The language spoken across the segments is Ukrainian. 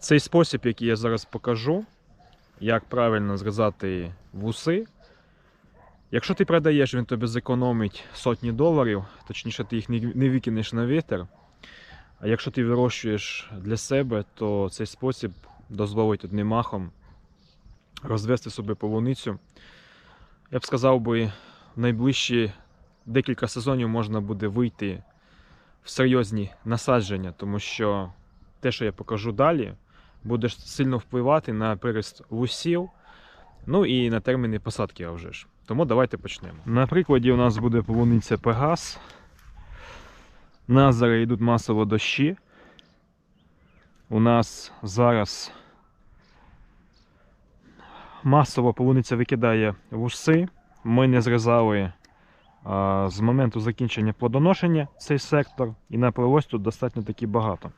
Цей спосіб, який я зараз покажу, як правильно зрізати вуси. Якщо ти продаєш, він тобі зекономить сотні доларів, точніше, ти їх не не викинеш на вітер. А якщо ти вирощуєш для себе, то цей спосіб дозволить одним махом розвести собі полуницю. Я б сказав би, найближчі декілька сезонів можна буде вийти в серйозні насадження, тому що те, що я покажу далі, буде сильно впливати на приріст вусів, ну і на терміни посадки вже ж. Тому давайте почнемо. На прикладі у нас буде полуниця Пегас. У нас зараз йдуть масово дощі. У нас зараз масово полуниця викидає вуси. Ми не зрізали а, з моменту закінчення плодоношення цей сектор, і на привоз тут достатньо таки багато.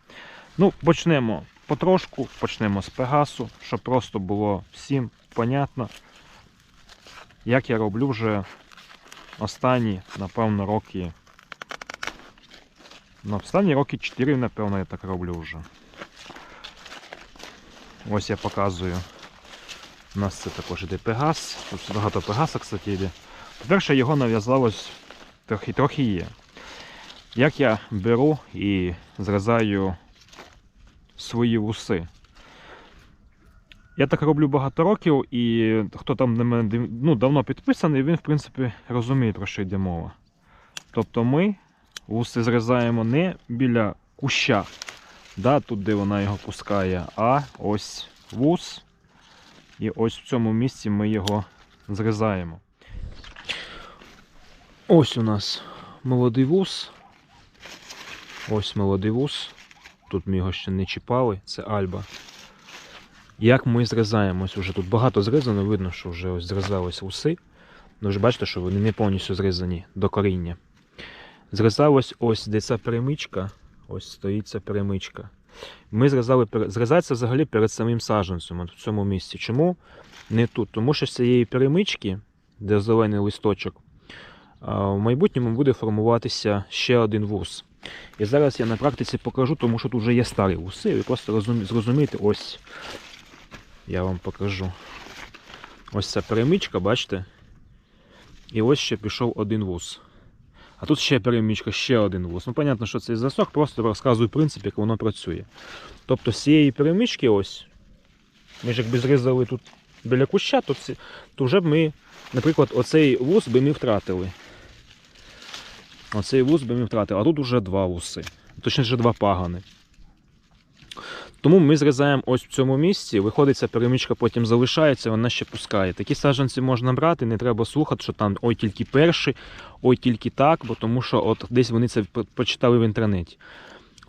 Ну, почнемо потрошку, почнемо з Пегасу, щоб просто було всім понятно, як я роблю вже останні, напевно, роки. Ну, останні роки 4, напевно, я так роблю вже. Ось я показую. У нас це також іде Пегас. Тут багато Пегаса, кстати, йде. По-перше, його нав'язалось трохи трохи є. Як я беру і зрізаю свої вуси. Я так роблю багато років, і хто там на мене ну, давно підписаний, він, в принципі, розуміє, про що йде мова. Тобто ми вуси зрізаємо не біля куща, да, тут, де вона його пускає, а ось вус. І ось в цьому місці ми його зрізаємо. Ось у нас молодий вус. Ось молодий вус. Тут ми його ще не чіпали, це Альба. Як ми зрізаємо? Ось уже тут багато зрізано, видно, що вже ось зрізались вуси. Ну, вже бачите, що вони не повністю зрізані до коріння. Зрізалось ось де ця перемичка. Ось стоїть ця перемичка. Ми зрізали, зрізається взагалі перед самим саджанцем, от в цьому місці. Чому не тут? Тому що з цієї перемички, де зелений листочок, в майбутньому буде формуватися ще один вус. І зараз я на практиці покажу, тому що тут вже є старі вуси. Ви просто розумі- зрозумієте, ось я вам покажу. Ось ця перемичка, бачите? І ось ще пішов один вус. А тут ще перемічка, ще один вус. Ну, понятно, що це засок, просто розказую принцип, як воно працює. Тобто з цієї перемички ось, ми ж якби зрізали тут біля куща, то, ці, то вже б ми, наприклад, оцей вус би ми втратили. Оцей вус би ми втратив, а тут вже два вуси. Точніше, два пагани. Тому ми зрізаємо ось в цьому місці, виходить, ця перемічка потім залишається, вона ще пускає. Такі саджанці можна брати, не треба слухати, що там ой тільки перший, ой тільки так, бо тому що от десь вони це прочитали в інтернеті.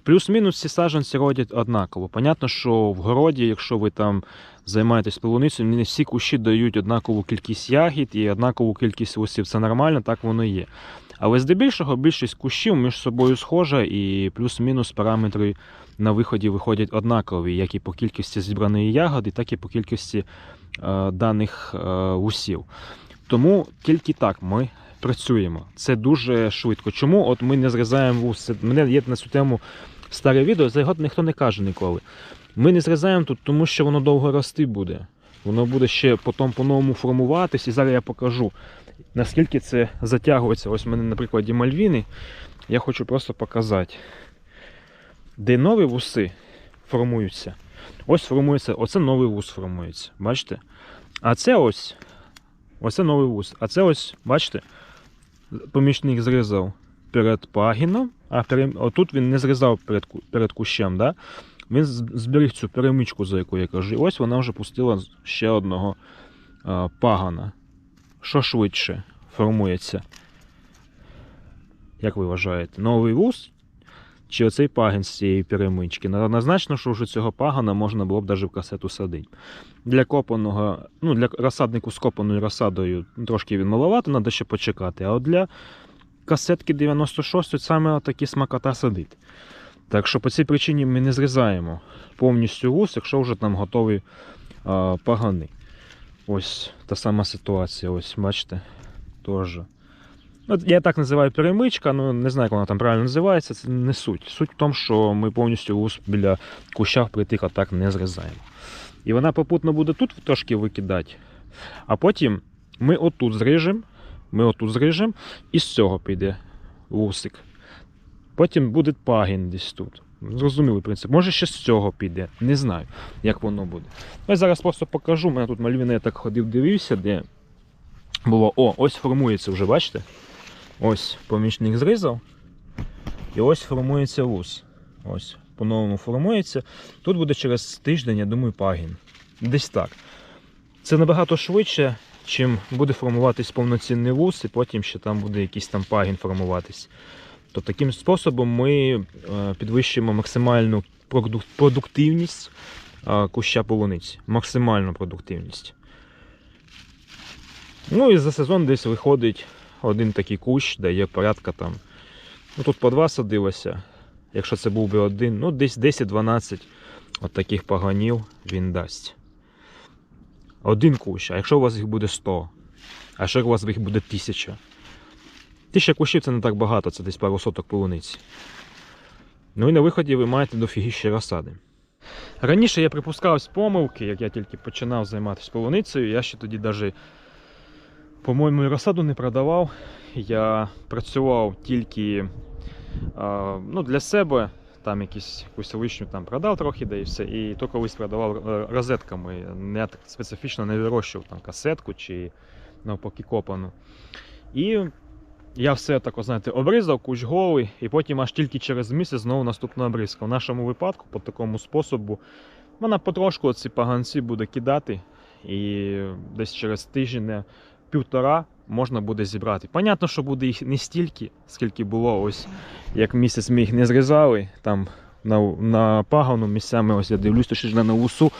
Плюс-мінус ці саджанці родять однаково. Понятно, що в городі, якщо ви там займаєтесь полуницею, не всі кущі дають однакову кількість ягід і однакову кількість листів. Це нормально, так воно є. Але здебільшого більшість кущів між собою схожа, і плюс-мінус параметри на виході виходять однакові, як і по кількості зібраної ягоди, так і по кількості е, даних е, усів. Тому тільки так ми працюємо. Це дуже швидко. Чому от ми не зрізаємо вус? Це, мене є на цю тему старе відео, за його ніхто не каже ніколи. Ми не зрізаємо тут, тому що воно довго рости буде. Воно буде ще потім по-новому формуватись, і зараз я покажу, наскільки це затягується. Ось в мене на прикладі Мальвіни. Я хочу просто показати, де нові вуси формуються. Ось формується, оце новий вус формується. Бачите? А це ось, оце новий вус. А це ось, бачите, помічник зрізав перед пагіном, а пере... отут він не зрізав перед, перед кущем. Да? Він зберіг цю перемичку, за яку я кажу. І ось вона вже пустила ще одного а, пагана. Що швидше формується? Як ви вважаєте? Новий вуз чи оцей пагін з цієї перемички? На- Однозначно, що вже цього пагана можна було б навіть в касету садити. Для копаного, ну для розсаднику з копаною розсадою трошки він маловато, треба ще почекати. А от для касетки 96 саме такі смакота садить. Так що по цій причині ми не зрізаємо повністю вуз, якщо вже там готові пагани. Ось та сама ситуація, ось бачите, теж. От я так називаю перемичка, ну не знаю, як вона там правильно називається, це не суть. Суть в тому, що ми повністю вус біля куща впритик отак не зрізаємо. І вона попутно буде тут трошки викидати, а потім ми отут зріжемо, ми отут зріжемо, і з цього піде вусик. Потім буде пагін десь тут. Зрозумілий принцип. Може ще з цього піде. Не знаю, як воно буде. Ну, Я зараз просто покажу. У мене тут мальвіна, я так ходив, дивився, де було. О, ось формується вже, бачите? Ось помічник зрізав. І ось формується вус. Ось, по-новому формується. Тут буде через тиждень, я думаю, пагін. Десь так. Це набагато швидше, чим буде формуватись повноцінний вус, і потім ще там буде якийсь там пагін формуватись. То таким способом ми е, підвищуємо максимальну продуктивність е, куща полуниці. Максимальну продуктивність. Ну і за сезон десь виходить один такий кущ, де є порядка там. Ну тут по два садилося. Якщо це був би один, ну десь 10-12 от таких паганів він дасть. Один кущ, а якщо у вас їх буде 100, а якщо у вас їх буде 1000. Тисяча кущів це не так багато, це десь пару соток полуниці. Ну і на виході ви маєте дофігіще розсади. Раніше я припускав з помилки, як я тільки починав займатися полуницею, я ще тоді навіть, по-моєму, розсаду не продавав. Я працював тільки ну, для себе, там якусь лишню там продав трохи, да і все. І то колись продавав е, розетками. Так специфічно не вирощував там касетку чи навпаки копану. І я все так, знаєте, обрізав, кущ голий, і потім аж тільки через місяць знову наступна обрізка. В нашому випадку, по такому способу, вона потрошку ці паганці буде кидати, і десь через тиждень, півтора можна буде зібрати. Понятно, що буде їх не стільки, скільки було, ось як місяць ми їх не зрізали, там на, на пагану місцями, ось я дивлюсь, то ще на вусу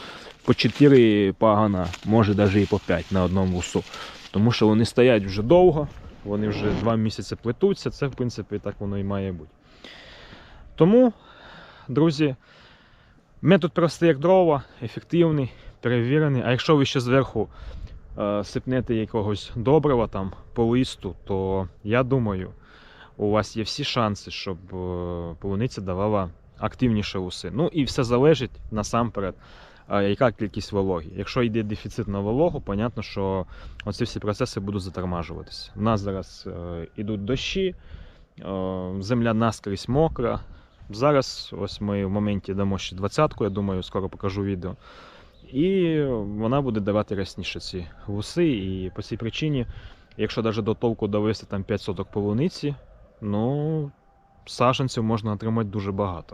по 4 пагана, може навіть і по 5 на одному вусу. Тому що вони стоять вже довго, вони вже два місяці плетуться, це в принципі так воно і має бути. Тому, друзі, метод простий як дрова, ефективний, перевірений. А якщо ви ще зверху сипнете якогось добрива там по листу, то я думаю, у вас є всі шанси, щоб е, полуниця давала активніше уси. Ну і все залежить насамперед, е, яка кількість вологи. Якщо йде дефіцит на вологу, понятно, що оці всі процеси будуть затормажуватися. У нас зараз е, ідуть дощі, е, земля наскрізь мокра. Зараз ось ми в моменті дамо ще двадцятку, я думаю, скоро покажу відео. І вона буде давати рясніше ці вуси. І по цій причині, якщо навіть до толку довести там 5 соток полуниці, ну саженців можна отримати дуже багато.